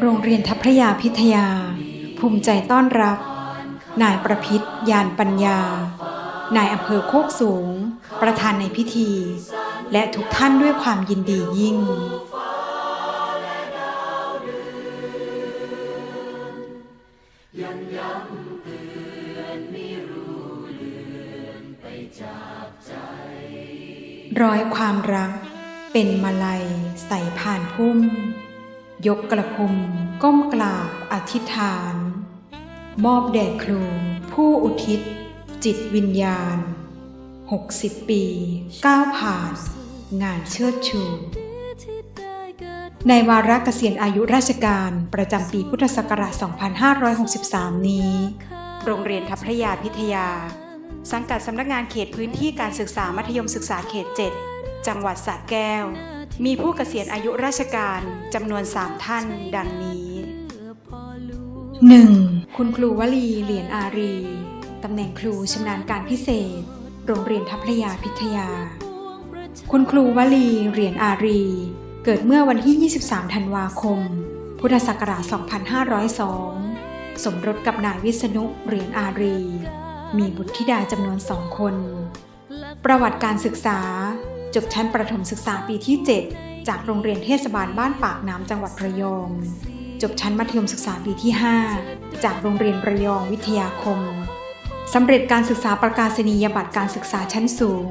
โรงเรียนทัพพระยาพิทยา ภูมิใจต้อนรับ นายประพิษยานปัญญา นายอำเภอโคกสูง ประธานในพิธี และทุกท่านด้วยความยินดียิ่งร้อยความรักเป็นมาลัยใส่ผ่านพุ่ม ยกกระพุมก้มกราบอธิษฐาน มอบแด่ครูผู้อุทิศ จิตวิญญาณ 60 ปีก้าวผ่าน งานเชิดชู ในวาระเกษียณอายุราชการประจำปีพุทธศักราช 2563 นี้ โรงเรียนทัพพระยาพิทยา สังกัดสำนักงานเขตพื้นที่การศึกษามัธยมศึกษาเขต 7 จังหวัดสระแก้ว มีผู้เกษียณอายุราชการจำนวน3ท่านดังนี้ 1. คุณครูวลีเหรียญอารีตำแหน่งครูชำนาญการพิเศษ โรงเรียนทัพพระยาพิทยา คุณครูวลีเหรียญอารี เกิดเมื่อวันที่ 23 ธันวาคม พุทธศักราช 2502 สมรสกับนายวิษณุเหรียญอารี มีบุตรธิดาจำนวนสองคน ประวัติการศึกษา จบชั้นประถมศึกษาปีที่ 7 จากโรงเรียนเทศบาลบ้านปากน้ำจังหวัดระยอง จบชั้นมัธยมศึกษาปีที่ 5 จากโรงเรียนระยองวิทยาคมสำเร็จการศึกษาประกาศนียบัตรการศึกษาชั้นสูง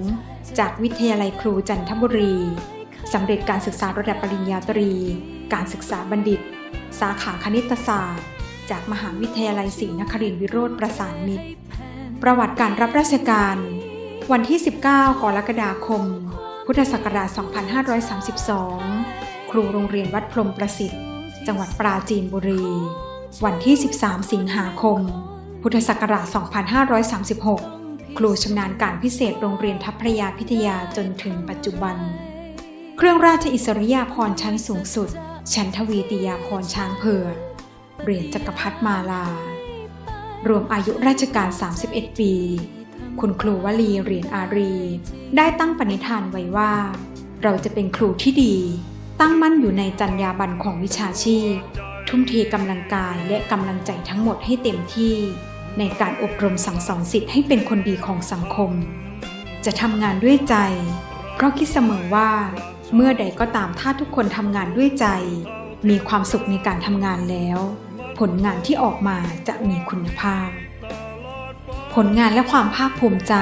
จากวิทยาลัยครูจันทบุรีสำเร็จการศึกษาระดับปริญญาตรี การศึกษาบัณฑิต สาขาคณิตศาสตร์ จากมหาวิทยาลัยศรีนครินทรวิโรธประสานมิตร ประวัติการรับราชการ วันที่ 19 กรกฎาคม พุทธศักราช 2532 ครูโรงเรียนวัดพรมประสิทธิ์ จังหวัดปราจีนบุรี วันที่ 13 สิงหาคม พุทธศักราช 2536 ครูชำนาญการพิเศษโรงเรียนทัพพระยาพิทยาจนถึงปัจจุบัน เครื่องราชอิสริยาภรณ์ชั้นสูงสุด ชั้นทวีติยาภรณ์ช้างเผือกเหรียญจักรพรรดิมาลา รวมอายุราชการ 31 ปี คุณครูวลีเหรียญอารี ได้ตั้งปณิธานไว้ว่า เราจะเป็นครูที่ดี ตั้งมั่นอยู่ในจรรยาบรรณของวิชาชีพ ทุ่มเทกำลังกายและกำลังใจทั้งหมดให้เต็มที่ ในการอบรมสั่งสอนสิทธิ์ให้เป็นคนดีของสังคม จะทำงานด้วยใจ เพราะคิดเสมอว่า เมื่อใดก็ตามถ้าทุกคนทำงานด้วยใจ มีความสุขในการทำงานแล้ว ผลงานที่ออกมาจะมีคุณภาพ ลงานและความภาคภูมิใจ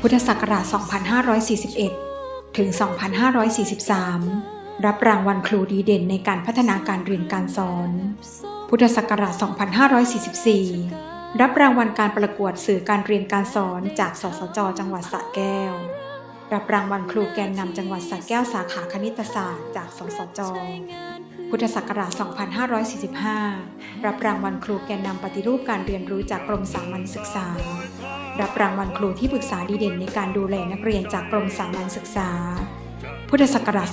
พุทธศักราช 2541 ถึง 2543 รับรางวัลครูดีเด่นในการพัฒนาการเรียนการสอน พุทธศักราช 2544 รับรางวัลการประกวดสื่อการเรียนการสอนจากสสจ จังหวัดสระแก้ว รับรางวัลครูแกนนำจังหวัดสระแก้วสาขาคณิตศาสตร์จาก สสจ พุทธศักราช 2545 รับรางวัลครูแกนนำปฏิรูปการเรียนรู้จากกรมสามัญศึกษา รับรางวัลครูที่ปรึกษาดีเด่นในการดูแลนักเรียนจากกรมสามัญศึกษา พุทธศักราช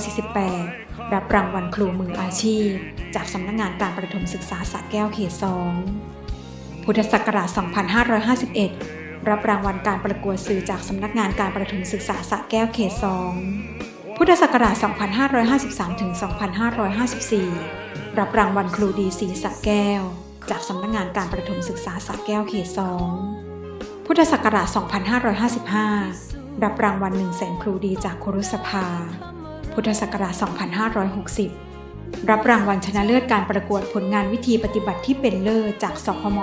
2548 รับรางวัลครูมืออาชีพ จากสำนักงานการประถมศึกษาสระแก้วเขต2พุทธศักราช 2551 รับรางวัลการประกวดสื่อจากสำนักงานการประถมศึกษาสระแก้วเขต2 พุทธศักราช 2553 ถึง 2554 รับรางวัลครูดีสีสระแก้ว จากสำนักงานการประถมศึกษาสระแก้วเขต2พุทธศักราช 2555 รับรางวัล 1 0 0 0 0แสนครูดีจากครุสภา พุทธศักราช 2560 รับรางวัลชนะเลิศการประกวดผลงานวิธีปฏิบัติที่เป็นเลิศจากสพม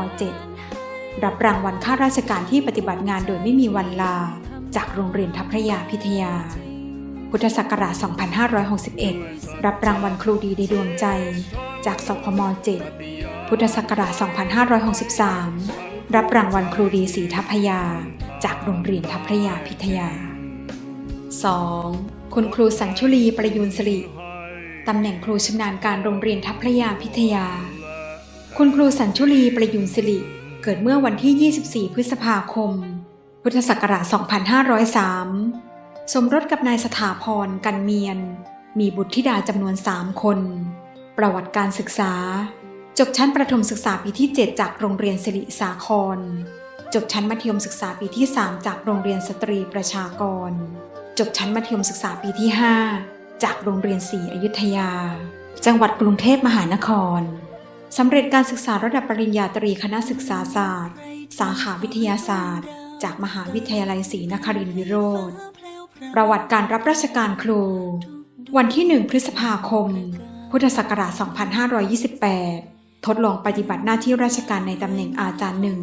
7 รับรางวัลข้าราชการที่ปฏิบัติงานโดยไม่มีวันลา จากโรงเรียนทัพพระยาพิทยา พุทธศักราช 2561 รับรางวัลครูดีในดวงใจ จากสพม 7 พุทธศักราช 2563 รับรางวัลครูดีสีทัพพยา จากโรงเรียนทัพพยาพิทยา 2. คุณครูสัญชุลีประยูนสิริตำแหน่งครูชำนาญการโรงเรียนทัพพยาพิทยา คุณครูสัญชุลีประยูนสิริเกิดเมื่อวันที่ 24 พฤษภาคม พุทธศักราช 2503 สมรสกับนายสถาพรกันเมียน มีบุตรธิดาจำนวน3คน ประวัติการศึกษา จบชั้นประถมศึกษาปีที่ 7 จากโรงเรียนสิริสาคร จบชั้นมัธยมศึกษาปีที่ 3 จากโรงเรียนสตรีประชากร จบชั้นมัธยมศึกษาปีที่ 5 จากโรงเรียนศรีอยุธยา จังหวัดกรุงเทพมหานครสำเร็จการศึกษาระดับปริญญาตรีคณะศึกษาศาสตร์ สาขาวิทยาศาสตร์ จากมหาวิทยาลัยศรีนครินทรวิโรธ ประวัติการรับราชการครู วันที่ 1 พฤษภาคม พุทธศักราช 2528 ทดลองปฏิบัติหน้าที่ราชการในตำแหน่งอาจารย์หนึ่ง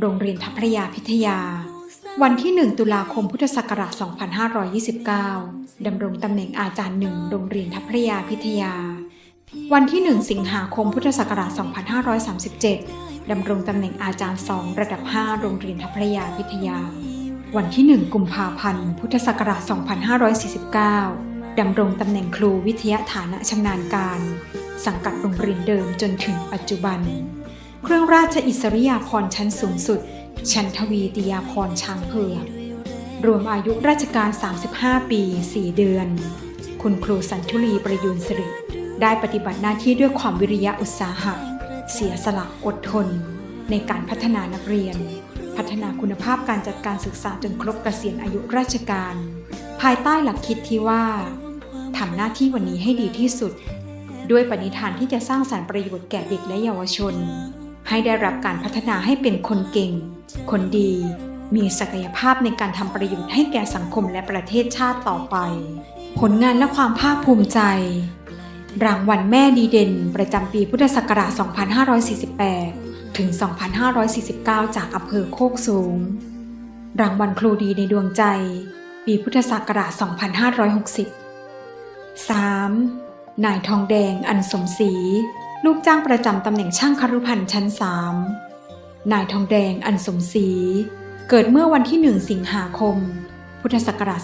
โรงเรียนทัพพระยาพิทยา วันที่ 1 ตุลาคม พุทธศักราช 2529 ดำรงตำแหน่งอาจารย์หนึ่ง โรงเรียนทัพพระยาพิทยา วันที่ 1 สิงหาคม พุทธศักราช 2537 ดำรงตำแหน่งอาจารย์สองระดับ 5 โรงเรียนทัพพระยาพิทยา วันที่ 1 กุมภาพันธ์ พุทธศักราช 2549 ดำรงตำแหน่งครูวิทยาฐานะชำนาญการ สังกัดโรงเรียนเดิมจนถึงปัจจุบัน เครื่องราชอิสริยาภรณ์ชั้นสูงสุด ชันทวีติยาภรณ์ช้างเผือก รวมอายุราชการ 35 ปี 4 เดือน คุณครูสันทุลีประยูนสิริได้ปฏิบัติหน้าที่ด้วยความวิริยะอุตสาหะ เสียสละอดทน ในการพัฒนานักเรียน ฒนาคุณภาพการจัดการศึกษาจนครบเกษียณอายุราชการ ภายใต้หลักคิดที่ว่าทำหน้าที่วันนี้ให้ดีที่สุด ด้วยปณิธานที่จะสร้างสรรค์ประโยชน์แก่เด็กและเยาวชน ให้ได้รับการพัฒนาให้เป็นคนเก่ง คนดี มีศักยภาพในการทำประโยชน์ให้แก่สังคมและประเทศชาติต่อไป ผลงานและความภาคภูมิใจ รางวัลแม่ดีเด่น ประจำปีพุทธศักราช 2548 ถึง 2549 จากอำเภอโคกสูง รางวัลครูดีในดวงใจ ปีพุทธศักราช 2560 3. นายทองแดงอันสมศรีลูกจ้างประจำตำแหน่งช่างครุพันธ์ชั้น 3 นายทองแดงอันสมศรีเกิดเมื่อวันที่ 1 สิงหาคม พุทธศักราช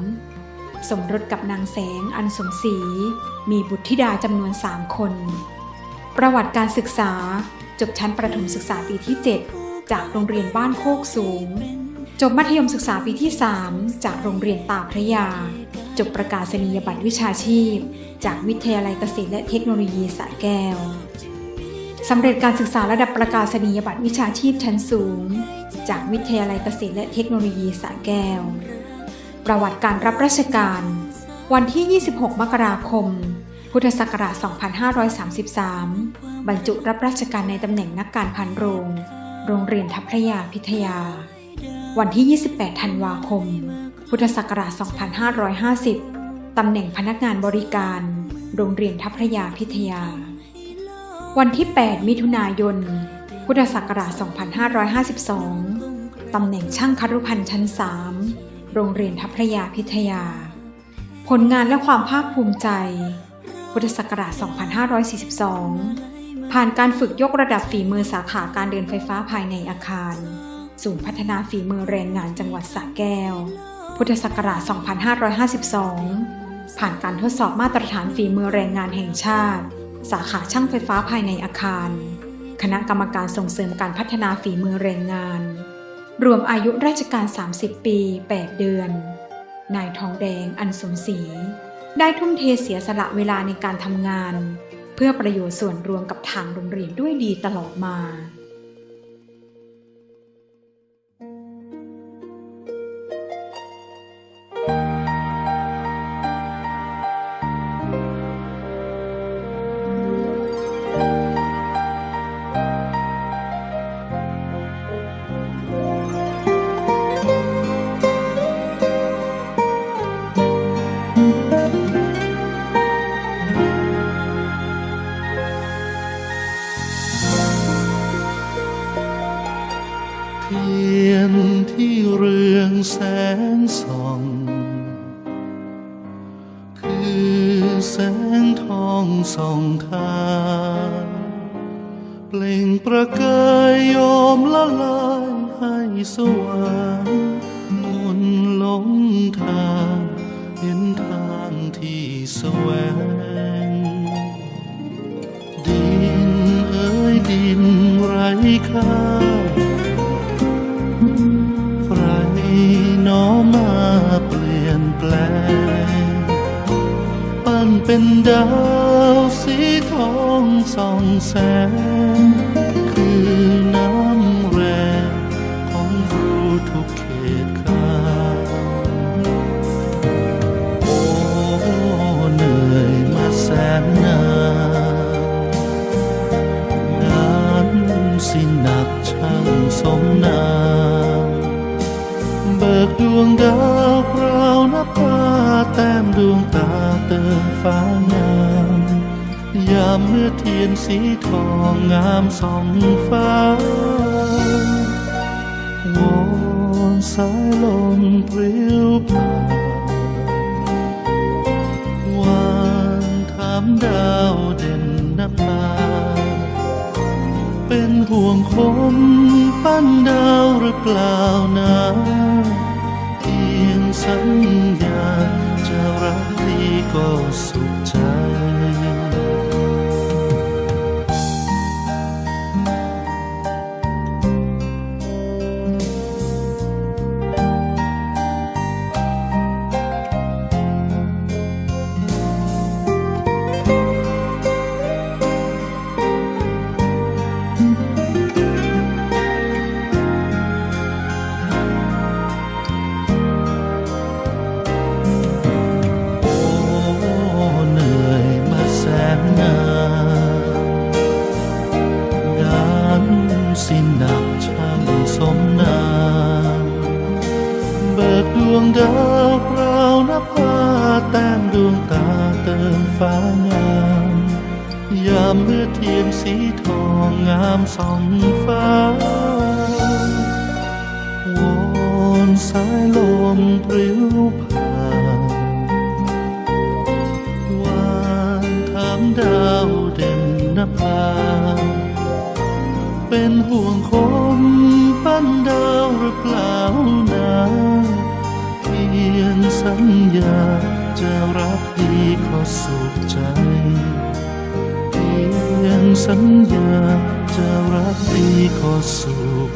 2503 สมรสกับนางแสงอันสมศรีมีบุตรธิดาจำนวน 3 คนประวัติการศึกษา จบชั้นประถมศึกษาปีที่ 7 จากโรงเรียนบ้านโคกสูง จบมัธยมศึกษาปีที่ 3 จากโรงเรียนตาพระยา จบประกาศนียบัตรวิชาชีพ จากวิทยาลัยเกษตรและเทคโนโลยีสระแก้วสำเร็จการศึกษาระดับประกาศนียบัตรวิชาชีพชั้นสูง จากวิทยาลัยเกษตรและเทคโนโลยีสระแก้ว ประวัติการรับราชการ วันที่ 26 มกราคม พุทธศักราช 2533 บรรจุรับราชการในตำแหน่งนักการพันโรง โรงเรียนทัพพระยาพิทยา วันที่ 28 ธันวาคม พุทธศักราช 2550 ตำแหน่งพนักงานบริการ โรงเรียนทัพพระยาพิทยา วันที่ 8 มิถุนายน พุทธศักราช 2552 ตำแหน่งช่างคารุพันธ์ชั้น 3 โรงเรียนทัพพระยาพิทยา ผลงานและความภาคภูมิใจพุทธศักราช 2542 ผ่านการฝึกยกระดับฝีมือสาขาการเดินไฟฟ้าภายในอาคาร ศูนย์พัฒนาฝีมือแรงงานจังหวัดสระแก้ว พุทธศักราช 2552 ผ่านการทดสอบมาตรฐานฝีมือแรงงานแห่งชาติ สาขาช่างไฟฟ้าภายในอาคาร คณะกรรมการส่งเสริมการพัฒนาฝีมือแรงงาน รวมอายุราชการ 30 ปี 8 เดือน นายทองแดง อันสมศรีได้ทุ่มเทเสียสละเวลาในการทำงาน เพื่อประโยชน์ส่วนรวมกับทางโรงเรียนด้วยดีตลอดมา เปล่งประกายโยมละลายให้สว่างมนหลงทางเห็นทางที่แสวง ดินเอ้ยดินไร้ค่าใครน้อมาเปลี่ยนแปลง เป็นดาวสีทองส่องแสง คือน้ำแรงของรูทุกเขตคาโอ้เหนื่อยมาแสนนานงานสิหนักช่างสมนาน ดวงดาวพราวนภาแต้มดวงตาเติมฟ้างาม ยามเมื่อเทียนสีทองงามส่องฟ้าวอนสายลมปลิวผ่านวานถามดาวเด่นนภาเป็นห่วงคนปั้นดาวหรือเปล่านะ สัญญาจะรักดีก็สุข ฟ้างาม ยามเมื่อเทียนสีทองงามส่องฟ้าวอนสายลมปลิวผ่านวานถามดาวเด่นนภาเป็นห่วงคนปั้นดาวหรือเปล่านะเพียงสัญญาจะรักดีขอสุ สัญญาจะรักดีขอสุข